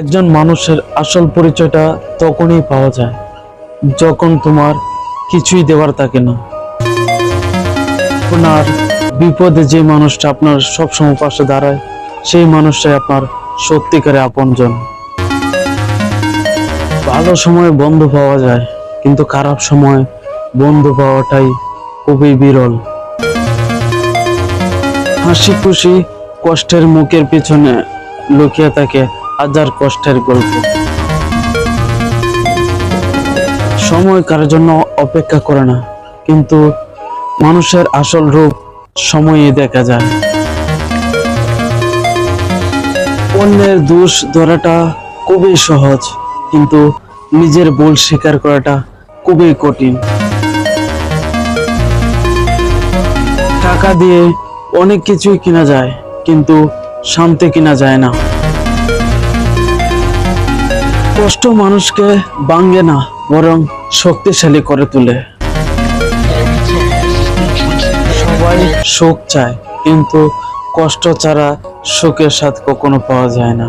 একজন মানুষের আসল পরিচয়টা তখনই পাওয়া যায়, যখন তোমার কিছুই দেওয়ার থাকে না। আপনার বিপদে যে মানুষটা আপনার সবসময় পাশে দাঁড়ায়, সেই মানুষটাই আপনার সত্যিকারে আপনজন। ভালো সময় বন্ধু পাওয়া যায়, কিন্তু খারাপ সময় বন্ধু পাওয়াটাই খুবই বিরল। হাসি খুশি কষ্টের মুখের পিছনে লুকিয়ে থাকে হাজার কষ্টের গল্প। সময় কারোর জন্য অপেক্ষা করে না, কিন্তু মানুষের আসল রূপ সময়ে দেখা যায়। অন্যের দোষ ধরাটা খুবই সহজ, কিন্তু নিজের ভুল স্বীকার করাটা খুবই কঠিন। টাকা দিয়ে অনেক কিছুই কিনা যায়, কিন্তু শান্তি কিনা যায় না। কষ্ট মানুষকে ভাঙ্গে না, বরং শক্তিশালী করে তোলে। সবাই সুখ চায়, কিন্তু কষ্ট ছাড়া সুখের স্বাদ কখনো পাওয়া যায় না।